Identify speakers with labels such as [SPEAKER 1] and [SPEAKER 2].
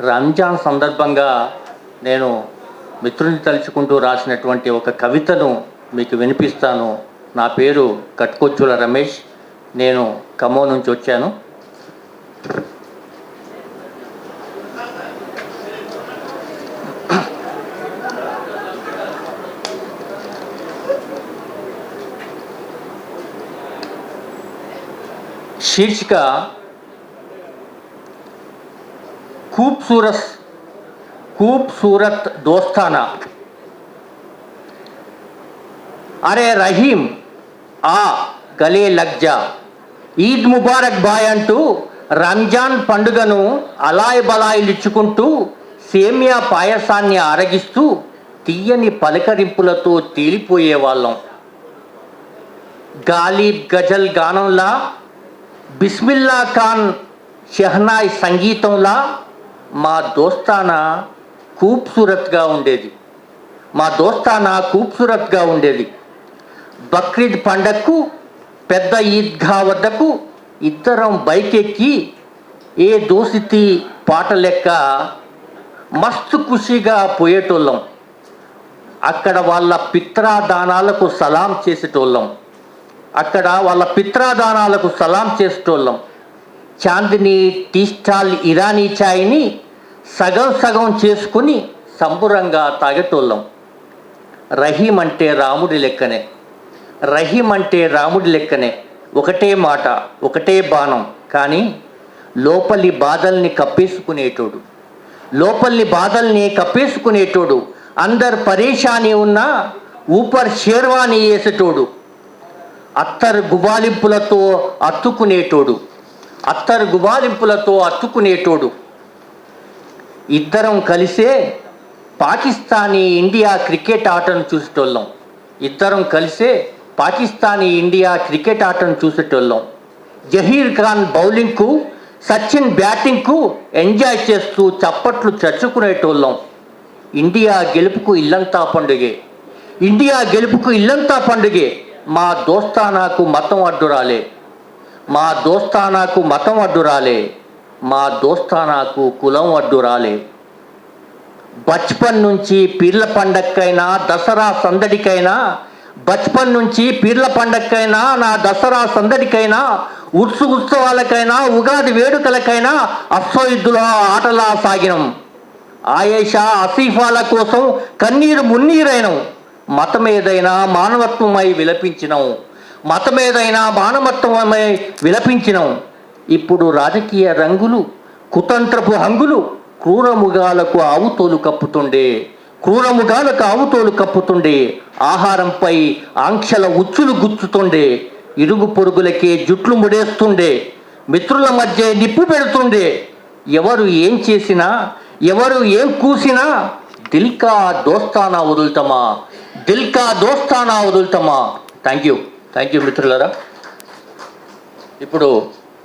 [SPEAKER 1] రంజాన్ సందర్భంగా నేను మిత్రుని తలుచుకుంటూ రాసినటువంటి ఒక కవితను మీకు వినిపిస్తాను. నా పేరు కట్కొచ్చుల రమేష్. నేను ఖమ్మం నుంచి వచ్చాను. శీర్షిక కూప్సూరస్ కూప్సూరత్ దోస్తానా? అరే రహీం ఆ గలే లగ్జా. ఈద్ ముబారక్ బాయ్ అంటూ రంజాన్ పండుగను అలాయ్ బలాయిలిచ్చుకుంటూ సేమియా పాయసాన్ని ఆరగిస్తూ తీయని పలకరింపులతో తేలిపోయేవాళ్ళం. గాలిబ్ గజల్ గానంలా బిస్మిల్లా ఖాన్ షెహనాయ్ సంగీతంలా మా దోస్తానా ఖూబ్సూరత్గా ఉండేది. మా దోస్తానా ఖూబ్సూరత్గా ఉండేది. బక్రీద్ పండగకు పెద్ద ఈద్గా వద్దకు ఇద్దరం బైక్ ఎక్కి ఏ దోసితి పాట లెక్క మస్తు ఖుషిగా పోయేటోళ్ళం. అక్కడ వాళ్ళ పిత్రాదానాలకు సలాం చేసేటోళ్ళం. అక్కడ వాళ్ళ పిత్రాదానాలకు సలాం చేసేటోళ్ళం. చాందిని టీ స్టాల్ ఇరానీ ఛాయ్ని సగం సగం చేసుకుని సంబురంగా తాగేటోళ్ళం. రహీం అంటే రాముడి లెక్కనే. రహీం అంటే రాముడి లెక్కనే. ఒకటే మాట ఒకటే బాణం. కానీ లోపలి బాధల్ని కప్పేసుకునేటోడు. లోపలి బాధల్ని కప్పేసుకునేటోడు. అందరు పరేషాని ఉన్నా ఊపర్ షేర్వాణి వేసేటోడు. అత్తరు గుబాలింపులతో అత్తుకునేటోడు. అత్తరు గుబాలింపులతో అత్తుకునేటోడు. ఇద్దరం కలిసే పాకిస్తానీ ఇండియా క్రికెట్ ఆటను చూసేటోళ్ళం. ఇద్దరం కలిసే పాకిస్తానీ ఇండియా క్రికెట్ ఆటను చూసేటోళ్ళం. జహీర్ ఖాన్ బౌలింగ్కు సచిన్ బ్యాటింగ్కు ఎంజాయ్ చేస్తూ చప్పట్లు చచ్చుకునేటోళ్ళం. ఇండియా గెలుపుకు ఇల్లంతా పండుగే. ఇండియా గెలుపుకు ఇల్లంతా పండుగే. మా దోస్తానాకు మతం అడ్డురాలే. మా దోస్తానాకు మతం అడ్డురాలే. మా దోస్తానాకు కులం అడ్డు రాలే. బచ్పన్ నుంచి పీర్ల పండక్కైనా దసరా సందడికైనా బచ్పన్ నుంచి పీర్ల పండక్కైనా నా దసరా సందడికైనా ఉత్సు ఉత్సవాలకైనా ఉగాది వేడుకలకైనా అశ్వయుద్ధుల ఆటలా సాగినం. ఆయేషా అసీఫాల కోసం కన్నీరు మున్నీరైనం. మతం ఏదైనా మానవత్వమై విలపించినం. మతం ఏదైనా మానవత్వమై విలపించినం. ఇప్పుడు రాజకీయ రంగులు కుతంత్రపు హంగులు క్రూరముగాలకు ఆవుతోలు కప్పుతుండే క్రూరముగాలకు ఆవుతోలు కప్పుతుండే ఆహారంపై ఆంక్షల ఉచ్చులు గుచ్చుతుండే ఇరుగు పొరుగులకే జుట్లు ముడేస్తుండే మిత్రుల మధ్య నిప్పు పెడుతుండే. ఎవరు ఏం చేసినా ఎవరు ఏం కూసినా దిల్కా దోస్తానా వదులుతామా దిల్కా దోస్తానా వదులుతామా. థ్యాంక్ యూ థ్యాంక్ యూ మిత్రులరా. ఇప్పుడు